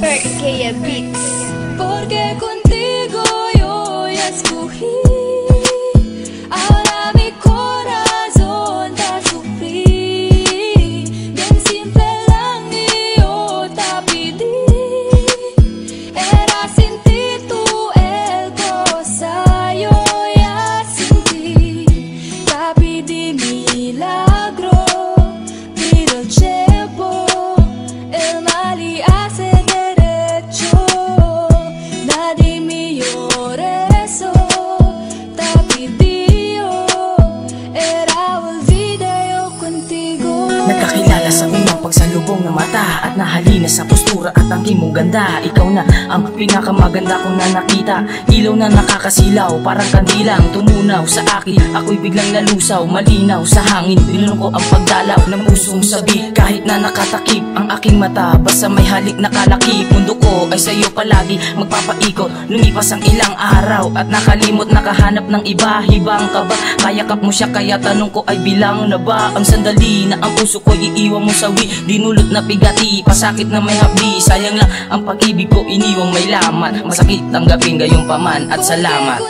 Berkea Beats. Porque contigo yo escogí. Ahora mi corazón te sufrí. Bien simple lang y te. Era sin ti el cosa yo ya sentí. Te pedí milagro, pero sa postura at ang mong ganda. Ikaw na ang pinakamaganda ko na nakita. Ilaw na nakakasilaw, parang kandilang Tumunaw sa akin, ako'y biglang nalusaw Malinaw sa hangin, binulong ko ang pagdalaw Ng pusong sabi, kahit na nakatakip Ang aking mata, basta may halik na kalakip. Mundo ko ay sa'yo palagi magpapaikot. Lumipas ang ilang araw at nakalimot Nakahanap ng iba, hibang ka ba? Kayakap mo siya, kaya tanong ko ay bilang na ba? Ang sandali na ang puso ko iiwan mo sawi Dinulot na bigati, pasakit na may hapdi Sayang lang ang pag-ibig ko iniwang may laman. Masakit tanggapin gayong paman at salamat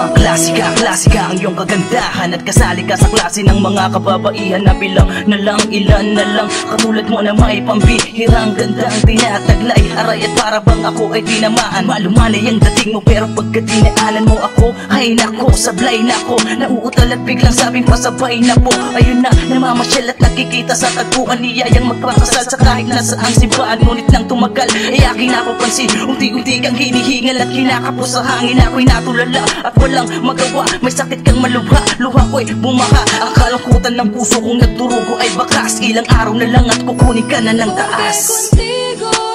Ibang klasika, klasika ang iyong kagandahan At kasali ka sa klase ng mga kababaihan Na bilang na lang, ilan na lang. Katulad mo na may pambihirang ganda ang tinataglay. Aray at para bang ako ay tinamaan. Malumanay ang dating mo pero pagka dinaanan mo ako Ay nako, sablay na ako Nauutal at biglang sabing pasabay na po. Ayun na, namamasyal at nakikita sa tagpuan Niyayang magpapasal. Sa kahit nasaang simbahan Ngunit nang tumagal, ay aking napapansin Unti-unti kang hinihingal at kinakapos sa hangin. Ako'y natulala at walang magawa. May sakit kang malubha, luha ko'y bumaha. Ang kalungkutan ng puso kong nagdurugo ay bakas. Ilang araw na lang at kukunin ka na ng taas. Contigo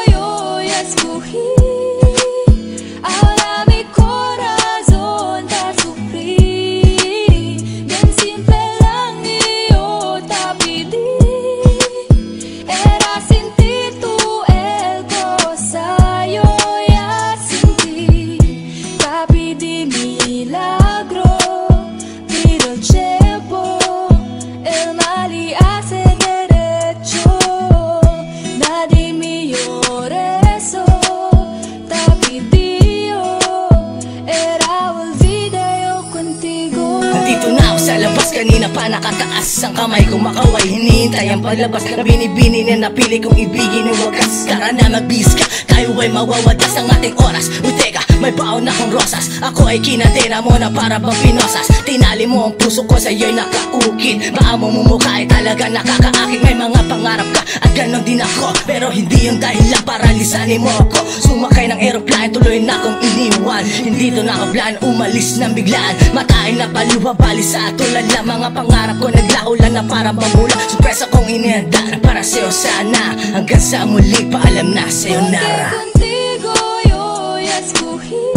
kanina pa nakataas Ang kamay ko makaway. Hinihintay ang paglabas Na binibini na napili kong ibigin ng wakas. Tara na magbis ka, tayo ay mawawadas ang ating oras. Uy teka, may baon akong rosas. Ako ay kinatena mo na para bang pinosas. Tinali mo ang puso ko sa'yo'y nakaukit. Baka mo mumukha ay talaga nakakaakit. May mga pangarap ka at ganon din ako. Pero hindi yung dahil lang para lisanin mo ako. Sumakay ng aeroplane, tuloy na akong iniwan. Hindi to nakaplan, umalis ng biglaan. Matain na paluwa, bali sa tulad lang Mga pangarap ko. Naglaulan na parang bamula Surpresa kong inihanda na para sa'yo sana. Hanggang sa muli, paalam na sa'yo nara Contigo yo ya